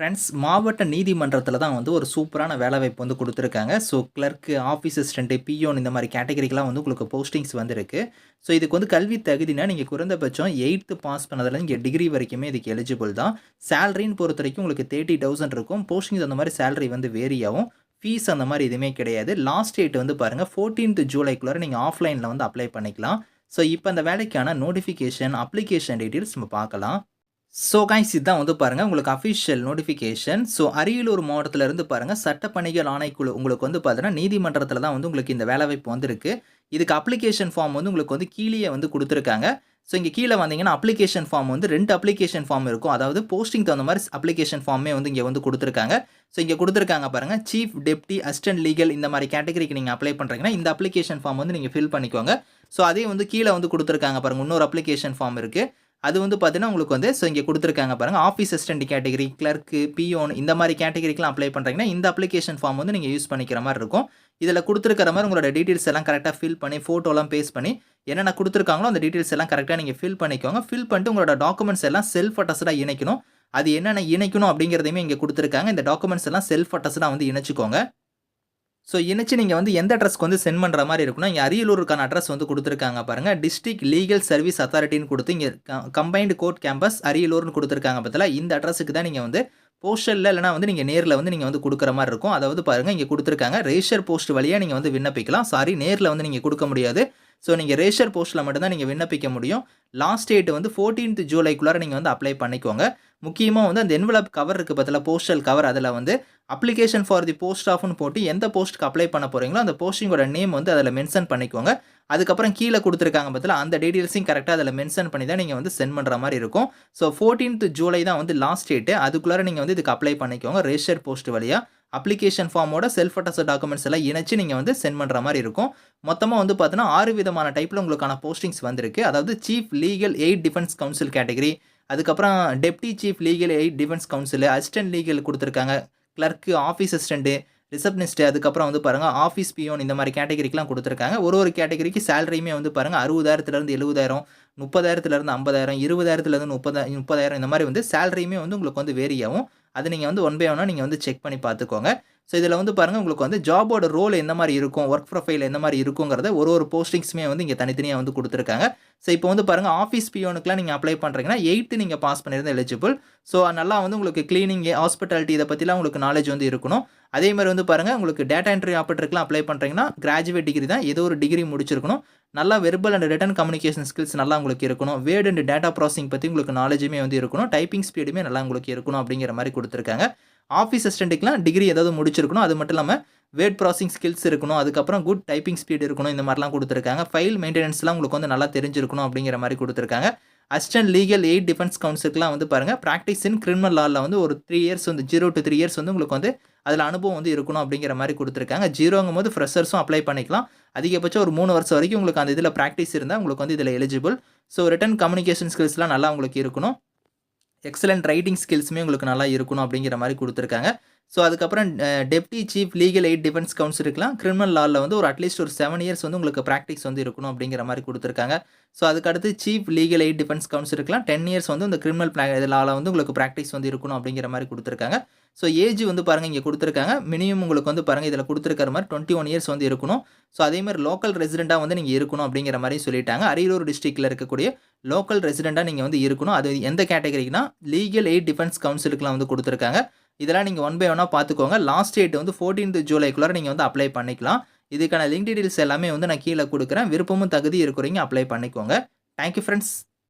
Friends மாவட்ட நீதிமன்றத்தில் தான் வந்து ஒரு சூப்பரான வேலைவாய்ப்பு வந்து கொடுத்துருக்காங்க. So clerk office assistant peon இந்த மாதிரி கேட்டகரிக்கெலாம் வந்து உங்களுக்கு போஸ்டிங்ஸ் வந்திருக்கு. ஸோ இதுக்கு வந்து கல்வி தகுதினா நீங்கள் குறைந்தபட்சம் எயித்து பாஸ் பண்ணதில் இங்கே டிகிரி வரைக்குமே இதுக்கு எலிஜிபிள் தான். சேலரின்னு பொறுத்த வரைக்கும் உங்களுக்கு தேர்ட்டி தௌசண்ட் இருக்கும். போஸ்டிங்ஸ் அந்த மாதிரி சேலரி வந்து வேரி ஆகும். ஃபீஸ் அந்த மாதிரி எதுவுமே கிடையாது. லாஸ்ட் டேட் வந்து பாருங்கள் ஃபோர்டீன்த் ஜூலைக்குள்ளே நீங்கள் ஆஃப்லைனில் வந்து அப்ளை பண்ணிக்கலாம். ஸோ இப்போ அந்த வேலைக்கான நோட்டிஃபிகேஷன் அப்ளிகேஷன் டீட்டெயில்ஸ் நம்ம பார்க்கலாம். ஸோ கைஸ் இதுதான் வந்து பாருங்கள் உங்களுக்கு அஃபிஷியல் நோட்டிஃபிகேஷன் ஸோ அரியலூர் மாவட்டத்தில் இருந்து பாருங்கள் சட்டப்பணிகள் ஆணைக்குழு உங்களுக்கு வந்து பார்த்தீங்கன்னா நீதிமன்றத்தில் தான் வந்து உங்களுக்கு இந்த வேலைவாய்ப்பு வந்திருக்கு. இதுக்கு அப்ளிகேஷன் ஃபார்ம் வந்து உங்களுக்கு வந்து கீழே வந்து கொடுத்துருக்காங்க. ஸோ இங்கே கீழே வந்தீங்கன்னா அப்ளிகேஷன் ஃபார்ம் வந்து ரெண்டு அப்ளிகேஷன் ஃபார்ம் இருக்கும். அதாவது போஸ்டிங் தகுந்த மாதிரி அப்ளிகேஷன் ஃபார்மே வந்து இங்கே வந்து கொடுத்துருக்காங்க. ஸோ இங்கே கொடுத்துருக்காங்க பாருங்கள் சீஃப் டெப்டி அசிஸ்டன்ட் லீகல் இந்த மாதிரி கேட்டகரிக்கு நீங்கள் அப்ளை பண்ணுறீங்கன்னா இந்த அப்ளிகேஷன் ஃபார்ம் வந்து நீங்கள் ஃபில் பண்ணிக்கோங்க. ஸோ அதே வந்து கீழே வந்து கொடுத்துருக்காங்க பாருங்கள் இன்னொரு அப்ளிகேஷன் ஃபார்ம் இருக்குது அது வந்து பார்த்தீங்கன்னா உங்களுக்கு வந்து ஸோ இங்கே கொடுத்துருக்காங்க பாருங்கள் office assistant category clerk peon இந்த மாதிரி கேட்டகரிக்கெலாம் அப்ளை பண்ணுறீங்கன்னா இந்த அப்ளிகேஷன் ஃபார்ம் வந்து நீங்கள் யூஸ் பண்ணிக்கிற மாதிரி இருக்கும். இதில் கொடுத்துருக்கிற மாதிரி உங்களோட டீட்டெயில்ஸ் எல்லாம் கரெக்டாக ஃபில் பண்ணி ஃபோட்டோலாம் பேஸ்ட் பண்ணி என்னென்ன கொடுத்துருக்காங்களோ அந்த டீட்டெயில்ஸ் எல்லாம் கரெக்டாக நீங்கள் ஃபில் பண்ணிக்கோங்க. ஃபில் பண்ணிட்டு உங்களோட டாக்குமெண்ட்ஸ் எல்லாம் செல்ஃப் அட்டஸ்டாக இணைக்கணும். அது என்னென்ன இணைக்கணும் அப்படிங்கிறதையுமே இங்கே கொடுத்துருக்காங்க. இந்த டாக்குமெண்ட்ஸ் எல்லாம் செல்ஃப் அட்டஸ்டாக வந்து இணைச்சிக்கோங்க. ஸோ இணைச்சு நீங்கள் வந்து எந்த அட்ரஸ்க்கு வந்து சென்ட் பண்ணுற மாதிரி இருக்குன்னா இங்கே அரியலூருக்கான அட்ரஸ் வந்து கொடுத்துருக்காங்க பாருங்கள் டிஸ்ட்ரிக்ட் லீகல் சர்வீஸ் அத்தாரிட்டின்னு கொடுத்து இங்கே கம்பைன்டு கோர்ட் கேம்பஸ் அரியலூர்னு கொடுத்துருக்காங்க பார்த்தல இந்த அட்ரஸுக்கு தான் நீங்கள் வந்து போஸ்டலில் இல்லைனா வந்து நீங்கள் நேரில் வந்து நீங்கள் வந்து கொடுக்குற மாதிரி இருக்கும். அதாவது பாருங்கள் இங்கே கொடுத்துருக்காங்க. ரெஜிஸ்டர் போஸ்ட் வழியாக நீங்கள் வந்து விண்ணப்பிக்கலாம். சாரி நேரில் வந்து நீங்கள் கொடுக்க முடியாது. ஸோ நீங்கள் ரேஷர் போஸ்ட்டில் மட்டும்தான் நீங்கள் விண்ணப்பிக்க முடியும். லாஸ்ட் டேட் வந்து ஃபோர்டீன்த் ஜூலைக்குள்ளார நீங்கள் வந்து அப்ளை பண்ணிக்கோங்க. முக்கியமாக வந்து அந்த என்வலப் கவர் இருக்குது பார்த்தல போஸ்டல் கவர் அதில் வந்து அப்ளிகேஷன் ஃபார் தி போஸ்ட் ஆஃப்னு போட்டு எந்த போஸ்ட்டுக்கு அப்ளை பண்ண போகிறீங்களோ அந்த போஸ்டிங்கோட நேம் வந்து அதில் மென்ஷன் பண்ணிக்கோங்க. அதுக்கப்புறம் கீழே கொடுத்துருக்காங்க பார்த்தல அந்த டீட்டெயில்ஸையும் கரெக்டாக அதில் மென்ஷன் பண்ணி தான் நீங்கள் வந்து சென்ட் பண்ணுற மாதிரி இருக்கும். ஸோ ஃபோர்டீன்த் ஜூலை தான் வந்து லாஸ்ட் டேட்டு அதுக்குள்ளார நீங்கள் வந்து இதுக்கு அப்ளை பண்ணிக்கோங்க. ரேஷர் போஸ்ட் வழியாக அப்ளிகேஷன் ஃபார்மோட செல்ஃப் அட்டஸ்ட் டாக்குமெண்ட்ஸ் எல்லாம் இணைச்சு நீங்கள் வந்து சென்ட் பண்ணுற மாதிரி இருக்கும். மொத்தமாக வந்து பார்த்தீங்கன்னா ஆறு விதமான டைப்பில் உங்களுக்கான போஸ்டிங்ஸ் வந்திருக்கு. அதாவது chief legal aid defence counsel category அதுக்கப்புறம் deputy chief legal aid defence counsel assistant legal கொடுத்துருக்காங்க. கிளர்க்கு ஆஃபீஸ் அசிஸ்டண்ட்டு ரிசப்னிஸ்ட்டு அதுக்கப்புறம் வந்து பாருங்கள் ஆஃபீஸ் பியோன் இந்த மாதிரி கேட்டகரிக்கெலாம் கொடுத்துருக்காங்க. ஒரு ஒரு கேட்டகரிக்கு சேலரியுமே வந்து பாருங்கள் அறுபதாயிரத்துலேருந்து எழுபதாயிரம் முப்பதாயிரத்துலேருந்து ஐம்பதாயிரம் இருபதாயிரத்துலேருந்து முப்பதா முப்பதாயிரம் இந்த மாதிரி வந்து சேலரியுமே வந்து உங்களுக்கு வந்து வேரி ஆகும். அது நீங்கள் வந்து ஒன் பை ஒன்னாக நீங்கள் வந்து செக் பண்ணி பார்த்துக்கோங்க. ஸோ இதில் வந்து பாருங்கள் உங்களுக்கு வந்து ஜாபோட ரோல் எந்த மாதிரி இருக்கும் ஒர்க் ப்ரொஃபைல் எந்த மாதிரி இருக்குங்கிறத ஒரு ஒரு போஸ்டிங்ஸுமே வந்து இங்கே தனித்தனியாக வந்து கொடுத்துருக்காங்க. ஸோ இப்போ வந்து பாருங்கள் ஆஃபீஸ் பியோனுக்குலாம் நீங்கள் அப்ளை பண்ணுறீங்கன்னா எயித்து நீங்கள் பாஸ் பண்ணியிருந்த எலிஜிபிள் ஸோ நல்லா வந்து உங்களுக்கு கிளீனிங் ஹாஸ்பிட்டாலிட்டி இதை பற்றிலாம் உங்களுக்கு நாலேஜ் வந்து இருக்கணும். அதே மாதிரி வந்து பாருங்கள் உங்களுக்கு டேட்டா என்ட்ரி ஆப்ரேட்டருக்குலாம் அப்ளை பண்ணுறீங்கன்னா கிராஜுவேட் டிகிரி தான் ஏதோ ஒரு டிகிரி முடிச்சிருக்கணும். நல்லா verbal and written communication skills நல்லா உங்களுக்கு இருக்கணும். வேர்ட் அண்ட் டேட்டா ப்ராசஸிங் பற்றி உங்களுக்கு நாலேஜுமே வந்து இருக்கணும். டைப்பிங் ஸ்பீடுமே நல்லா உங்களுக்கு இருக்கணும் அப்படிங்கிற மாதிரி கொடுத்துருக்காங்க. ஆஃபீஸ் அசிஸ்டண்ட்டுக்குலாம் டிகிரி ஏதாவது முடிச்சிருக்கணும். அது மட்டும் இல்லாமல் வேர்ட் ப்ராசிங் ஸ்கில்ஸ் இருக்கணும். அதுக்கப்புறம் குட் டைப்பிங் ஸ்பீட் இருக்கணும். இந்த மாதிரிலாம் கொடுத்துருக்காங்க. ஃபைல் மெயின்டெனன்ஸ்லாம் உங்களுக்கு வந்து நல்லா தெரிஞ்சிருக்கணும் அப்படிங்கிற மாதிரி கொடுத்துருக்காங்க. அசிஸ்டன்ட் லீகல் எய்ட் டிஃபென்ஸ் கவுன்சிலுக்குலாம் வந்து பாருங்கள் ப்ராக்டிஸ் இன் கிரிமினல் லாவில் வந்து ஒரு த்ரீ இயர்ஸ் வந்து ஜீரோ டு த்ரீ இயர்ஸ் வந்து உங்களுக்கு வந்து அதில் அனுபவம் வந்து இருக்கணும் அப்படிங்கிற மாதிரி கொடுத்துருக்காங்க. ஜீரோங்கும் போது ஃப்ரெஷர்ஸும் அப்ளை பண்ணிக்கலாம். அதிகபட்சம் ஒரு மூணு வருஷம் வரைக்கும் உங்களுக்கு அந்த இதில் ப்ராக்டிஸ் இருந்தால் உங்களுக்கு வந்து இதில் எலிஜிபிள் ஸோ ரிட்டன் கம்யூனிகேஷன் ஸ்கில்ஸ்லாம் நல்லா உங்களுக்கு இருக்கணும். எக்ஸலண்ட் ரைட்டிங் ஸ்கில்ஸுமே உங்களுக்கு நல்லா இருக்கணும் அப்படிங்கிற மாதிரி கொடுத்துருக்காங்க. ஸோ அதுக்கப்புறம் deputy chief legal aid defence counsel இருக்கலாம். கிரிமினல் லாவில் வந்து ஒரு அட்லீஸ்ட் ஒரு செவன் இயர்ஸ் வந்து உங்களுக்கு ப்ராக்டிஸ் வந்து இருக்கணும் அப்படிங்கிற மாதிரி கொடுத்துருக்காங்க. ஸோ அதுக்கடுத்து chief legal aid defence counsel இருக்கலாம். டென் இயர்ஸ் வந்து இந்த கிரிமினல் பிளா லாவில் வந்து உங்களுக்கு ப்ராக்டிஸ் வந்து இருக்கணும் அப்படிங்கிற மாதிரி கொடுத்துருக்காங்க. ஸோ ஏஜ் வந்து பாருங்கள் இங்கே கொடுத்துருக்காங்க. மினிமம் உங்களுக்கு வந்து பாருங்கள் இதில் கொடுத்துருக்கிற மாதிரி டுவெண்ட்டி ஒன் இயர்ஸ் வந்து இருக்கணும். ஸோ அதே மாதிரி லோக்கல் ரெசிடெண்ட்டாக வந்து நீங்கள் இருக்கணும் அப்படிங்கிற மாதிரி சொல்லிட்டாங்க. அரியலூர் டிஸ்ட்ரிக்டில் இருக்கக்கூடிய லோக்கல் ரெசிடெண்ட்டாக நீங்கள் வந்து இருக்கணும். அது எந்த கேட்டகரிக்குனா லீகல் எய்ட் டிஃபென்ஸ் கவுன்சிலுக்குலாம் வந்து கொடுத்துருக்காங்க. இதெல்லாம் நீங்கள் ஒன் பை ஒன்னாக பார்த்துக்கோங்க. லாஸ்ட் டேட் வந்து ஃபோர்டீன்த் ஜூலைக்குள்ளே நீங்கள் வந்து அப்ளை பண்ணிக்கலாம். இதுக்கான லிங்க் டீட்டெயில்ஸ் எல்லாமே வந்து நான் கீழே கொடுக்குறேன். விருப்பமும் தகுதி இருக்கிறீங்க அப்ளை பண்ணிக்கோங்க. Thank you friends